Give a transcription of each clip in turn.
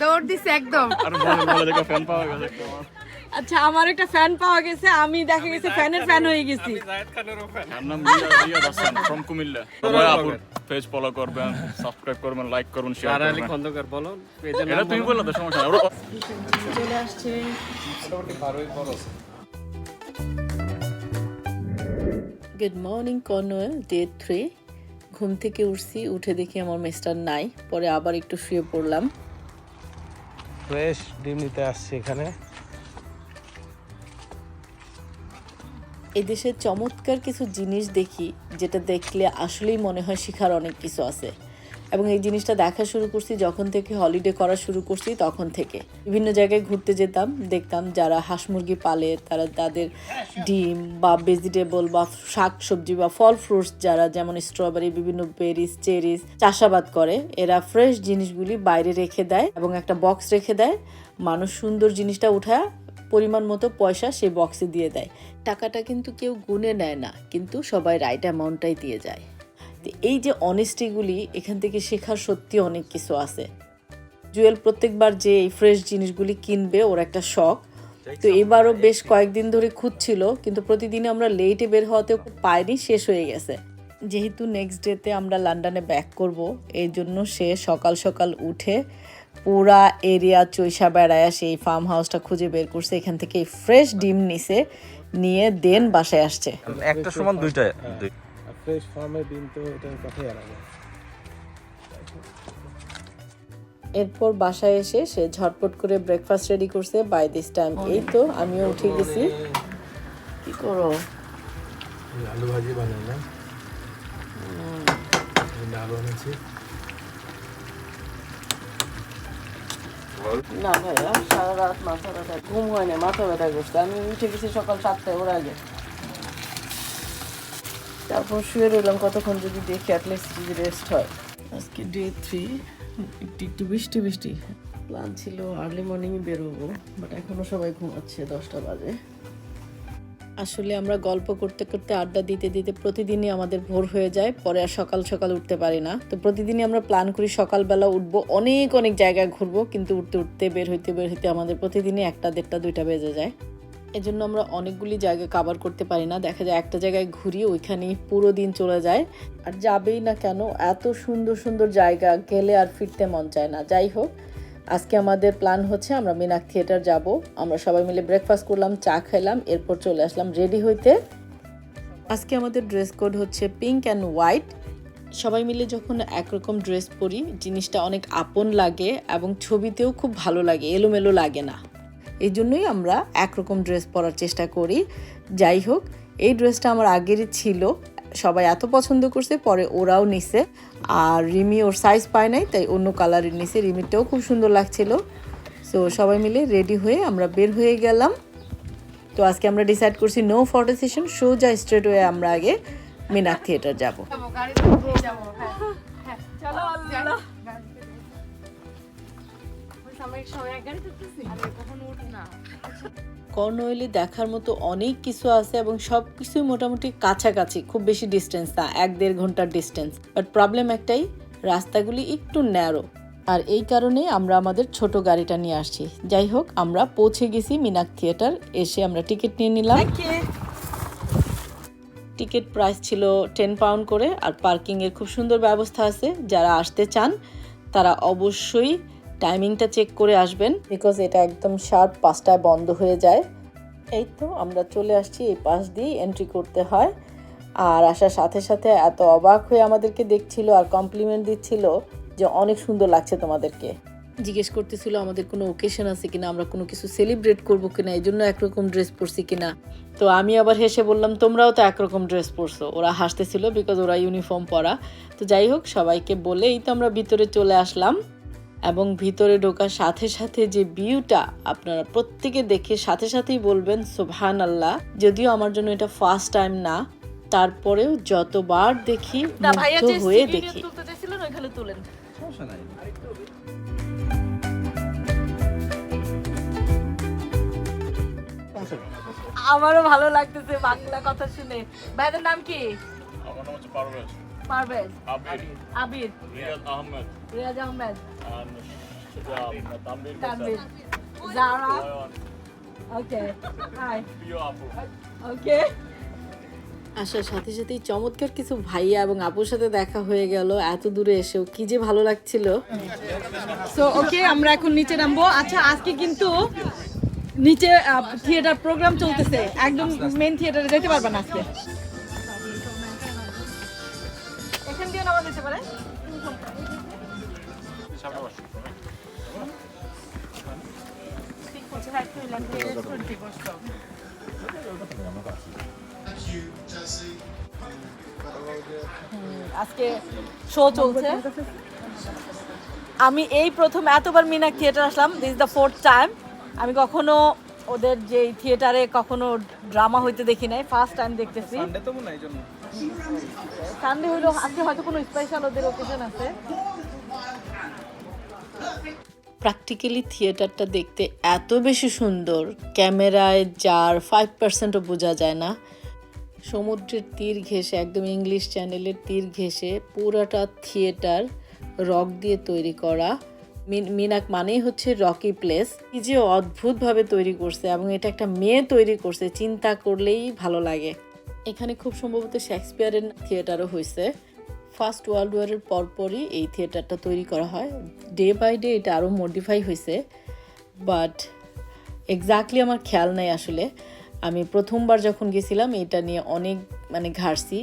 দৌড় দিছে একদম। আর বলে বলে দেখে ফ্যান পাওয়া গেছে আচ্ছা আমার একটা ফ্যান পাওয়া গেছে আমি দেখা গেছে ফ্যানের ফ্যান হয়ে গেছি। ফ্রম কুমিল্লা। আপুর পেজ ফলো করবেন সাবস্ক্রাইব করবেন লাইক করবেন শেয়ার আর আলী খন্দকার বলো এটা তুমি বললে তো সমস্যা চলে আসছে। গুড মর্নিং কর্নুয়েল ডে থ্রি ঘুম থেকে উঠছি উঠে দেখি আমার মিস্টার নাই পরে আবার একটু শুয়ে পড়লাম। ফ্রেশ ডিম নিতে আসছি এখানে। এই দেশের চমৎকার কিছু জিনিস দেখি, যেটা দেখলে আসলেই মনে হয় শিখার অনেক কিছু আছে। এবং এই জিনিসটা দেখা শুরু করছি, যখন থেকে হলিডে করা শুরু করছি, তখন থেকে। বিভিন্ন জায়গায় ঘুরতে যেতাম, দেখতাম যারা হাঁস মুরগি পালে, তারা তাদের ডিম বা ভেজিটেবল বা শাক সবজি বা ফল ফ্রুটস যারা, যেমন স্ট্রবেরি বিভিন্ন বেরিস চেরিস চাষাবাদ করে, এরা ফ্রেশ জিনিসগুলি বাইরে রেখে দেয় এবং একটা বক্স রেখে দেয়। মানুষ সুন্দর জিনিসটা উঠায় পরিমাণ মতো পয়সা সেই বক্সে দিয়ে দেয়। টাকাটা কিন্তু কেউ গুনে নেয় না, কিন্তু সবাই রাইট অ্যামাউন্টটাই দিয়ে যায়। তো এই যে অনেস্টিগুলি এখান থেকে শেখার সত্যি অনেক কিছু আছে। জুয়েল প্রত্যেকবার যে এই ফ্রেশ জিনিসগুলি কিনবে ওর একটা শখ। তো এবারও বেশ কয়েকদিন ধরে খুঁজছিল কিন্তু প্রতিদিন আমরা লেটে বের হওয়াতে পায়নি শেষ হয়ে গেছে। যেহেতু নেক্সট ডেতে আমরা লন্ডনে ব্যাক করব এই জন্য সে সকাল সকাল উঠে পুরা এরিয়া চৈসা বেড়ায় সেই ফার্ম হাউসটা খুঁজে বের করছে এখান থেকে ফ্রেশ ডিম নিছে নিয়ে দেন বাসায় আসছে। একটা সমান দুইটা দুই ফ্রেশ ফার্মের ডিম তো এটার কথাই আলাদা এরপর বাসায় এসে সে ঝটপট করে ব্রেকফাস্ট রেডি করছে বাই দিস টাইম এই তো আমিও উঠে গেছি। কি করো? আলু ভাজি বানাই না। ডাল বানাচ্ছি না ভাইয়া সারা রাত মাথা ব্যথা ঘুম হয় না মাথা ব্যথা করছে। আমি উঠে গেছি সকাল সাতটায় ওর আগে। তারপর শুয়ে রইলাম কতক্ষণ যদি দেখি অ্যাটলিস্ট যদি রেস্ট হয়। আজকে ডে থ্রি একটু একটু বৃষ্টি বৃষ্টি। প্ল্যান ছিল আর্লি মর্নিংয়ে বেরোবো বাট এখনও সবাই ঘুমাচ্ছে দশটা বাজে। আসলে আমরা গল্প করতে করতে আড্ডা দিতে দিতে প্রতিদিনই আমাদের ভোর হয়ে যায় পরে আর সকাল সকাল উঠতে পারি না। তো প্রতিদিনই আমরা প্ল্যান করি সকালবেলা উঠবো অনেক অনেক জায়গায় ঘুরবো কিন্তু উঠতে উঠতে বের হইতে বের হইতে আমাদের প্রতিদিনই একটা দেড়টা দুইটা বেজে যায়। এজন্য আমরা অনেকগুলি জায়গা কাভার করতে পারি না। দেখা যায় একটা জায়গায় ঘুরি ওইখানেই পুরো দিন চলে যায়। আর যাবেই না কেন, এত সুন্দর সুন্দর জায়গা, গেলে আর ফিরতে মন চায় না। যাই হোক, আজকে আমাদের প্ল্যান হচ্ছে আমরা মিনাক থিয়েটার যাব। আমরা সবাই মিলে ব্রেকফাস্ট করলাম, চা খেলাম, এরপর চলে আসলাম রেডি হইতে। আজকে আমাদের ড্রেস কোড হচ্ছে পিঙ্ক অ্যান্ড হোয়াইট সবাই মিলে যখন একরকম ড্রেস পরি, জিনিসটা অনেক আপন লাগে এবং ছবিতেও খুব ভালো লাগে, এলোমেলো লাগে না। এই জন্যই আমরা একরকম ড্রেস পরার চেষ্টা করি। যাই হোক, এই ড্রেসটা আমার আগেরই ছিল। সবাই এত পছন্দ করছে, পরে ওরাও নিছে। আর রিমি ওর সাইজ পায় নাই, তাই অন্য কালারের নিছে। রিমিটাও খুব সুন্দর লাগছিল। সো সবাই মিলে রেডি হয়ে আমরা বের হয়ে গেলাম। তো আজকে আমরা ডিসাইড করছি নো ফটো সেশন সোজা স্ট্রেট হয়ে আমরা আগে মিনাক থিয়েটার যাব। কর্নওয়েলি দেখার মতো অনেক কিছু আছে এবং সব কিছুই মোটামুটি কাছাকাছি খুব বেশি ডিস্টেন্স না এক দেড় ঘণ্টার ডিস্টেন্স বাট প্রবলেম একটাই রাস্তাগুলি একটু ন্যারো আর এই কারণে আমরা আমাদের ছোট গাড়িটা নিয়ে আসছি। যাই হোক আমরা পৌঁছে গেছি মিনাক থিয়েটার এসে আমরা টিকিট নিয়ে নিলাম। টিকিট প্রাইস ছিল টেন পাউন্ড করে আর পার্কিংয়ের খুব সুন্দর ব্যবস্থা আছে। যারা আসতে চান তারা অবশ্যই টাইমিংটা চেক করে আসবেন। বিকজ এটা একদম শার্প পাঁচটায় বন্ধ হয়ে যায়। এই তো আমরা চলে আসছি এই পাশ দিয়েই এন্ট্রি করতে হয়। আর আসার সাথে সাথে এত অবাক হয়ে আমাদেরকে দেখছিল আর কমপ্লিমেন্ট দিচ্ছিল যে অনেক সুন্দর লাগছে তোমাদেরকে। জিজ্ঞেস করতেছিল, আমাদের কোনো ওকেশন আছে কিনা? আমরা কোনো কিছু সেলিব্রেট করব কিনা? এই জন্য একরকম ড্রেস পরছি কিনা? তো আমি আবার হেসে বললাম, তোমরাও তো একরকম ড্রেস পরছো। ওরা হাসতেছিল বিকজ ওরা ইউনিফর্ম পরা। তো যাই হোক, সবাইকে বলেই তো আমরা ভিতরে চলে আসলাম। এবং ভিতরে ঢোকার সাথে সাথে যে ভিউটা আপনারা প্রত্যেকে দেখে সাথে সাথেই বলবেন সোভান আল্লাহ যদিও আমার জন্য এটা ফার্স্ট টাইম না তারপরেও যতবার দেখি মুগ্ধ হয়ে দেখি। আমারও ভালো লাগতেছে বাংলা কথা শুনে। ভাইদের নাম কি? আমার নাম হচ্ছে পারভেজ। পারভেজ। আবির। আবির। রিয়াজ আহমেদ। রিয়াজ আহমেদ। আর তানভীর তানভীর। জারা। ওকে হাই প্রিয় আপু। ওকে। আসার সাথে সাথেই চমৎকার কিছু ভাইয়া এবং আপুর সাথে দেখা হয়ে গেল। এত দূরে এসেও কি যে ভালো লাগছিল। সো ওকে আমরা এখন নিচে নামবো। আচ্ছা আজকে কিন্তু নিচে থিয়েটার প্রোগ্রাম চলতেছে। একদম মেন থিয়েটারে যেতে পারবে না আজকে। আজকে শো চলছে। আমি এই প্রথম এতবার মিনাক থিয়েটার আসলাম দিস দ্য ফোর্থ টাইম আমি কখনো ওদের যে থিয়েটারে কখনো ড্রামা হইতে দেখি নাই ফার্স্ট টাইম দেখতেছি। সানডে হইল আজকে হয়তো কোনো স্পেশাল ওদের ওকেশন আছে। প্র্যাকটিক্যালি থিয়েটারটা দেখতে এত বেশি সুন্দর ক্যামেরায় যার ফাইভ পার্সেন্টও বোঝা যায় না। সমুদ্রের তীর ঘেঁষে একদম ইংলিশ চ্যানেলের তীর ঘেঁষে পুরাটা থিয়েটার রক দিয়ে তৈরি করা। মিনাক মানেই হচ্ছে রকি প্লেস। কি যে অদ্ভুতভাবে তৈরি করছে এবং এটা একটা মেয়ে তৈরি করছে, চিন্তা করলেই ভালো লাগে। এখানে খুব সম্ভবত শেক্সপিয়ারের থিয়েটারও হয়েছে ফার্স্ট ওয়ার্ল্ড ওয়ারের পরপরই এই থিয়েটারটা তৈরি করা হয়। ডে বাই ডে এটা আরও মডিফাই হয়েছে বাট এক্স্যাক্টলি আমার খেয়াল নাই আসলে। আমি প্রথমবার যখন গেছিলাম, এটা নিয়ে অনেক মানে ঘাড়ছি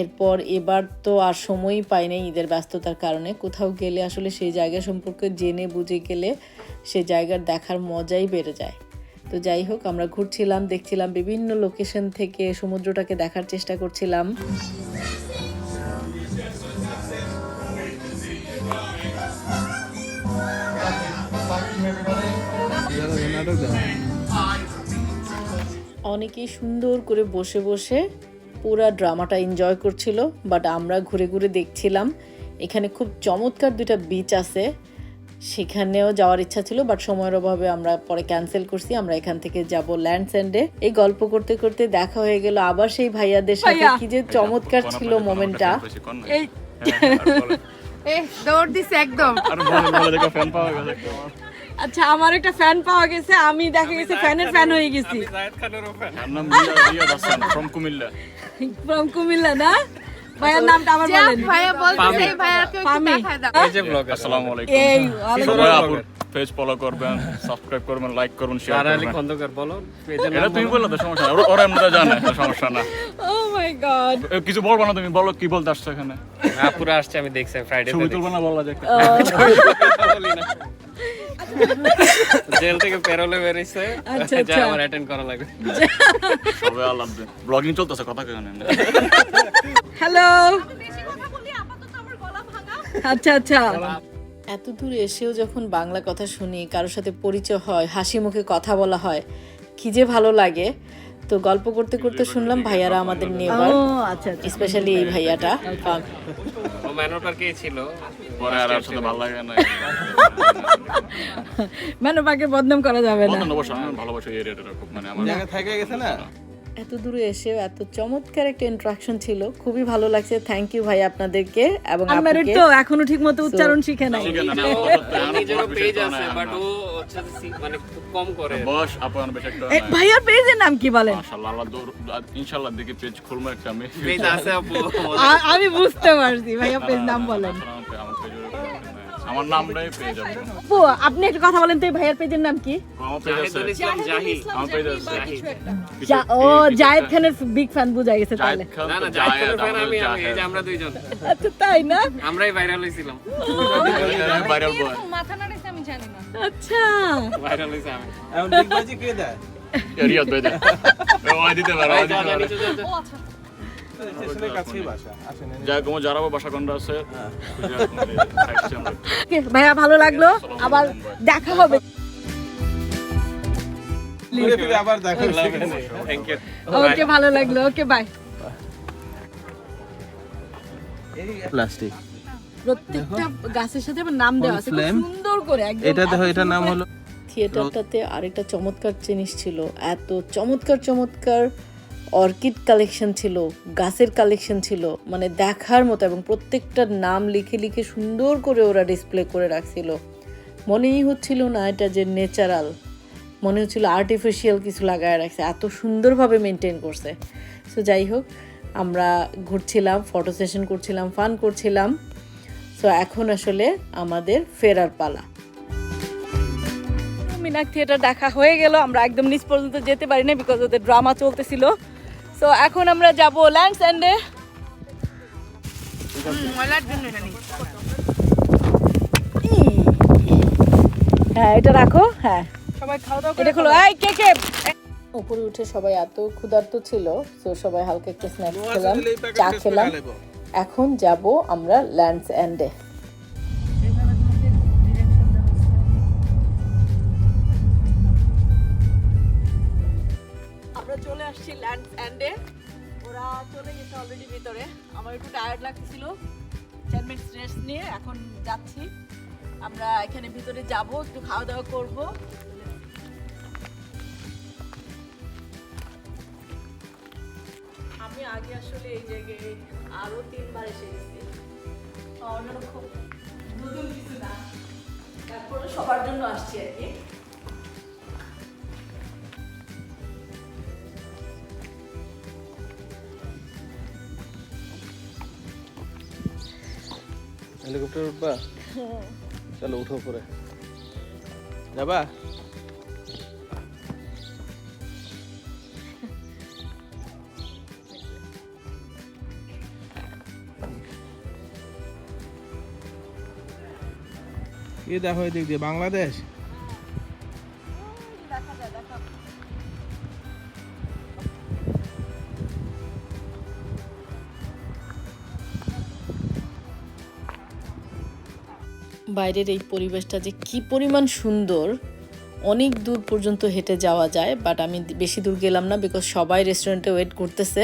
এরপর এবার তো আর সময়ই পাই নাই ঈদের ব্যস্ততার কারণে। কোথাও গেলে আসলে সেই জায়গা সম্পর্কে জেনে বুঝে গেলে সে জায়গার দেখার মজাই বেড়ে যায়। তো যাই হোক, আমরা ঘুরছিলাম, দেখছিলাম বিভিন্ন লোকেশন থেকে সমুদ্রটাকে দেখার চেষ্টা করছিলাম। অনেকেই সুন্দর করে বসে বসে পুরা ড্রামাটা এনজয় করছিল বাট আমরা ঘুরে ঘুরে দেখছিলাম। এখানে খুব চমৎকার দুইটা বিচ আছে। সেখানেও যাওয়ার ইচ্ছা ছিল বাট সময়ের অভাবে আমরা পরে ক্যান্সেল করছি। আমরা এখান থেকে যাব ল্যান্ড স্যান্ডে এই গল্প করতে করতে দেখা হয়ে গেল আবার সেই ভাইয়াদের সাথে। কি যে চমৎকার ছিল মোমেন্টটা এই দৌড় দিছে একদম। ফ্যান। আচ্ছা আমার একটা ফ্যান পাওয়া গেছে আমি দেখা গেছে ফ্যানের ফ্যান হয়ে গেছি। নাম রিয়া রিয়া দাসান ফ্রম কুমিল্লা। ফ্রম কুমিল্লা না ভাইয়ার নামটা আমার যা বলেন ভাইয়া বলতেছে এই ভাইয়াকে একটু। দেখায় দাও এই যে ব্লগার আসসালামু আলাইকুম এই আপুর পেজ ফলো করবেন সাবস্ক্রাইব করবেন লাইক করবেন শেয়ার করবেন। খন্দকার বলো এটা তুমি বলো। বললে তো সমস্যা না ওরা- এমনিতে জানে সমস্যা না। ও মাই গড কিছু বলব না তুমি বলো কি বলতে আসছো এখানে। হ্যাঁ পুরো আসছে আমি দেখছি ফ্রাইডে ছবি তুলবো না বলা যায় জেল থেকে পেরোলে বেরিয়েছে। আচ্ছা, যা আচ্ছা। আমার অ্যাটেন্ড করা লাগবে। সবাই আল্লাহ ব্লগিং চলতেছে কথা কেন হ্যালো আচ্ছা আচ্ছা এত দূর এসেও যখন বাংলা কথা শুনি কারোর সাথে পরিচয় হয় হাসি মুখে কথা বলা হয় কি যে ভালো লাগে। তো গল্প করতে করতে শুনলাম ভাইয়ারা আমাদের নেবার আচ্ছা আচ্ছা। স্পেশালি এই ভাইয়াটা ও ম্যানোর পার্কে ছিল। পরে আর আর সাথে ভালো লাগে না। মেনুপাকে বদনাম করা যাবে না। ভালোবাসি খুব মানে আমার থেকে গেছে না। এত দূরে এসেও এত চমৎকার একটা ইন্ট্রাকশন ছিল। খুবই ভালো লাগছে। থ্যাংক ইউ ভাই আপনাদেরকে এবং আনম্যারিড তো এখনও ঠিক মতো উচ্চারণ শিখে নাই। পেজ আছে বাট ও মানে খুব কম করে। বস আপনার বেশ একটা ভাইয়ার পেজের নাম কি বলেন? মাশাআল্লাহ দৌড় ইনশাআল্লাহ দেখি পেজ খুলবো একটা আমি। পেজ আছে আপু আমি বুঝতে পারছি ভাইয়া পেজ নাম বলেন। আমার নামটাই পেজ আছে আপু আপনি একটা কথা বলেন তো এই ভাইয়ার পেজের নাম কি? আমার পেজ আছে জাহিদুল ইসলাম জাহি আমার পেজ আছে জা- ও জায়েদ খানের বিগ ফ্যান বুঝা গেছে তাহলে। না না জায়েদ, ফ্যান আমি আমি এই যে আমরা দুইজন। আচ্ছা তাই না? আমরাই ভাইরাল হইছিলাম viral boy। মাথা নাড়াইছে আমি জানি না আচ্ছা। ভাইরাল হইছে আমি। এখন ডিগবাজি কে দেয়? রিয়াদ ভাই দেখ। এ, ওই দিতে পারে, যা যা নিচে যা, যা। স্টেশনের কাছেই বাসা আসেন যা কোনো যারাবো বাসা কোনটা আছে ভাইয়া ভালো লাগল। আবার দেখা হবে। আবার দেখা ওকে ভালো লাগল। Okay bye plastic. প্রত্যেকটা গাছের সাথে নাম দেওয়া আছে। সুন্দর করে একদম এটা দেখো এটার নাম হলো থিয়েটারটাতে আরেকটা চমৎকার জিনিস ছিল। এত চমৎকার চমৎকার অর্কিড কালেকশন ছিল, গাছের কালেকশন ছিল মানে দেখার মতো এবং প্রত্যেকটার নাম লিখে লিখে সুন্দর করে ওরা ডিসপ্লে করে রাখছিল। মনেই হচ্ছিল না এটা যে ন্যাচারাল মনে হচ্ছিল আর্টিফিশিয়াল কিছু লাগায় রাখছে, এত সুন্দরভাবে মেনটেন করছে। সো যাই হোক, আমরা ঘুরছিলাম ফটো সেশন করছিলাম ফান করছিলাম। সো এখন আসলে আমাদের ফেরার পালা। মিনাক থিয়েটার দেখা হয়ে গেল, আমরা একদম নিচ পর্যন্ত যেতে পারি না বিকজ ওদের ড্রামা চলতেছিল। সো এখন আমরা যাব ল্যান্ডস এন্ডে হ্যাঁ এটা রাখো হ্যাঁ। সবাই খাওয়া দাওয়া এটা খোলো। এই কে কে? উপরে উঠে সবাই এত ক্ষুধার্ত ছিল তো সবাই হালকা একটু স্ন্যাক্স খেলাম চা খেলাম। এখন যাব আমরা ল্যান্ডস এন্ডে চলে আসছি ল্যান্ডস এন্ডে ওরা চলে গেছে অলরেডি ভিতরে। আমার একটু টায়ার্ড লাগতেছিল। টেন মিনিটস রেস্ট নিয়ে এখন যাচ্ছি। আমরা এখানে ভিতরে যাব, একটু খাওয়া দাওয়া করব। আমি আগে আসলে এই জায়গায় আরও তিনবার এসে গেছি খুব নতুন কিছু না। তারপরে সবার জন্য আসছি আর কি। হেলিকপ্টার উঠবা? চলো উঠো পরে যাবা? কি দেখো এদিক দিয়ে বাংলাদেশ? বাইরের এই পরিবেশটা যে কি পরিমাণ সুন্দর, অনেক দূর পর্যন্ত হেঁটে যাওয়া যায় বাট আমি বেশি দূর গেলাম না বিকজ সবাই রেস্টুরেন্টে ওয়েট করতেছে।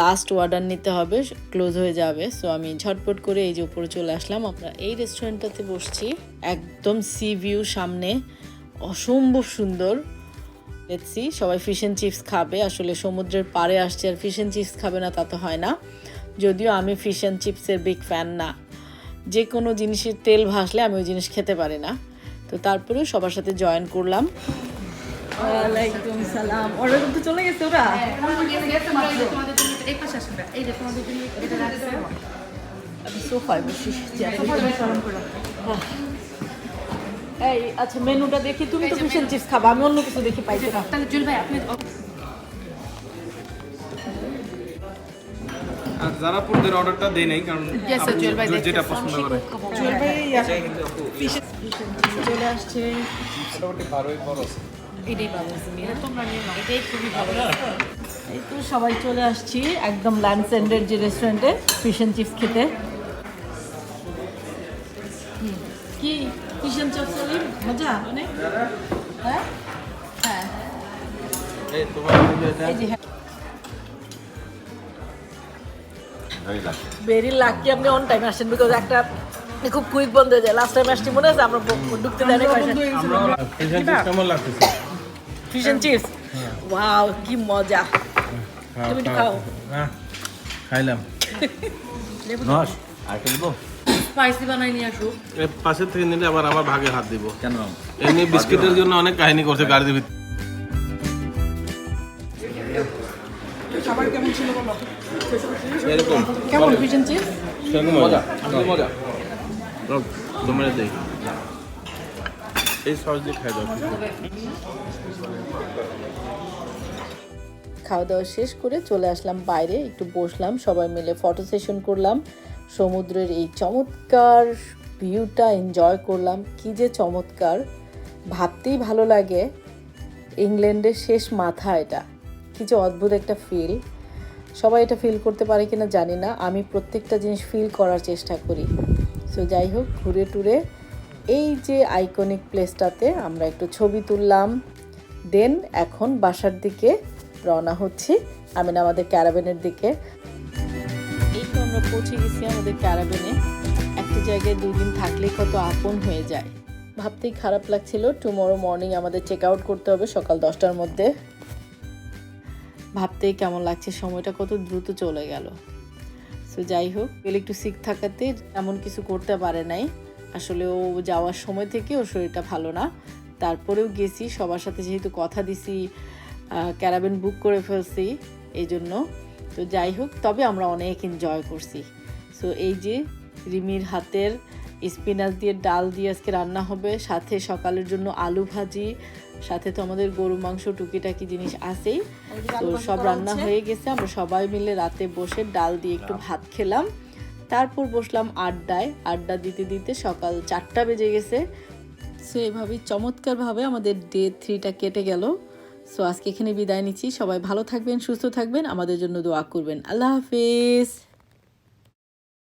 লাস্ট অর্ডার নিতে হবে ক্লোজ হয়ে যাবে। সো আমি ঝটপট করে এই যে উপরে চলে আসলাম। আমরা এই রেস্টুরেন্টটাতে বসছি। একদম সি ভিউ সামনে। অসম্ভব সুন্দর। দেখছি সবাই ফিশ অ্যান্ড চিপস খাবে। আসলে সমুদ্রের পাড়ে আসছে আর ফিশ অ্যান্ড চিপস খাবে না, তা তো হয় না। যদিও আমি ফিশ অ্যান্ড চিপসের বিগ ফ্যান না। যে কোনো জিনিসের তেল ভাসলে আমি ওই জিনিস খেতে পারি না। তো তারপরেও সবার সাথে জয়েন করলাম। ওয়ালাইকুম সালাম। অর্ডার করতে চলে গেছে ওরা? এই সোফায় বসি আচ্ছা মেনুটা দেখি। তুমি তো ফিশ চিপস খাবা। আমি অন্য কিছু দেখি পাইছি না তাহলে জুল ভাই আপনি আর যারা পূর্বের অর্ডারটা দেয় নাই কারণ। যেটা পছন্দ করে। চলে আসছে। এটাই ভালো তোমরা নিয়ে এটাই খুবই ভালো এই তো সবাই চলে আসছি একদম ল্যান্ড সেন্ডের যে রেস্টুরেন্টে ফিশ অ্যান্ড চিপস খেতে। কি? ফিশ অ্যান্ড চিপস মজা? অনেক? হ্যাঁ? হ্যাঁ। এই তোমার ভেরি লাকি আপনি অন টাইম আসছেন বিকজ একটা খুব কুইক বন্ধ হয়ে যায়। লাস্ট টাইম আসছি মনে আছে? আমরা ঢুকতে দেয় কেমন লাগতেছে? ফিশ অ্যান্ড চিপস ওয়াও কি মজা। তুমি একটু খাও। খাইলাম। স্পাইসি বানাই নিয়ে আসো। পাশের থেকে নিলে আবার আমার ভাগে হাত দিব। কেন? এমনি বিস্কিটের জন্য অনেক কাহিনী করছে গাড়ির ভিতরে। এরকম। কেমন? ফিশ অ্যান্ড চিপস সেরকম মজা। মজা তোমার দেই। এই সস দিয়ে খাই দাও। খাওয়া দাওয়া শেষ করে চলে আসলাম বাইরে একটু বসলাম সবাই মিলে ফটো সেশন করলাম। সমুদ্রের এই চমৎকার ভিউটা এনজয় করলাম। কি যে চমৎকার। ভাবতেই ভালো লাগে। ইংল্যান্ডের শেষ মাথা এটা। কি যে অদ্ভুত একটা ফিল সবাই এটা ফিল করতে পারে কিনা জানি না। আমি প্রত্যেকটা জিনিস ফিল করার চেষ্টা করি। সো যাই হোক, ঘুরে টুরে এই যে আইকনিক প্লেসটাতে আমরা একটু ছবি তুললাম। দেন এখন বাসার দিকে রওনা হচ্ছি। আমি না, আমাদের ক্যারাবেনের দিকে। এই তো আমরা পৌঁছে গেছি আমাদের ক্যারাবেনে একটা জায়গায় দুই দিন থাকলেই কত আপন হয়ে যায়। ভাবতেই খারাপ লাগছিল টুমোরো মর্নিং আমাদের চেক আউট করতে হবে সকাল দশটার মধ্যে। ভাবতেই কেমন লাগছে, সময়টা কত দ্রুত চলে গেল। সো যাই হোক বেল একটু সিক থাকাতে এমন কিছু করতে পারে নাই। আসলে ও যাওয়ার সময় থেকে ওর শরীরটা ভালো না। তারপরেও গেছি, সবার সাথে যেহেতু কথা দিছি ক্যারাবেন বুক করে ফেলছি, এই জন্য। তো যাই হোক, তবে আমরা অনেক এনজয় করছি। সো এই যে রিমির হাতের স্পিনাচ দিয়ে ডাল দিয়ে আজকে রান্না হবে, সাথে সকালের জন্য আলু ভাজি সাথে তো আমাদের গরু মাংস টুকিটাকি জিনিস আছেই। তো সব রান্না হয়ে গেছে আমরা সবাই মিলে রাতে বসে ডাল দিয়ে একটু ভাত খেলাম। তারপর বসলাম আড্ডায়। আড্ডা দিতে দিতে সকাল চারটা বেজে গেছে। সো এভাবেই চমৎকারভাবে আমাদের ডে থ্রিটা কেটে গেল। সো আজকে এখানে বিদায় নিচ্ছি। সবাই ভালো থাকবেন সুস্থ থাকবেন। আমাদের জন্য দোয়া করবেন। আল্লাহ হাফিজ।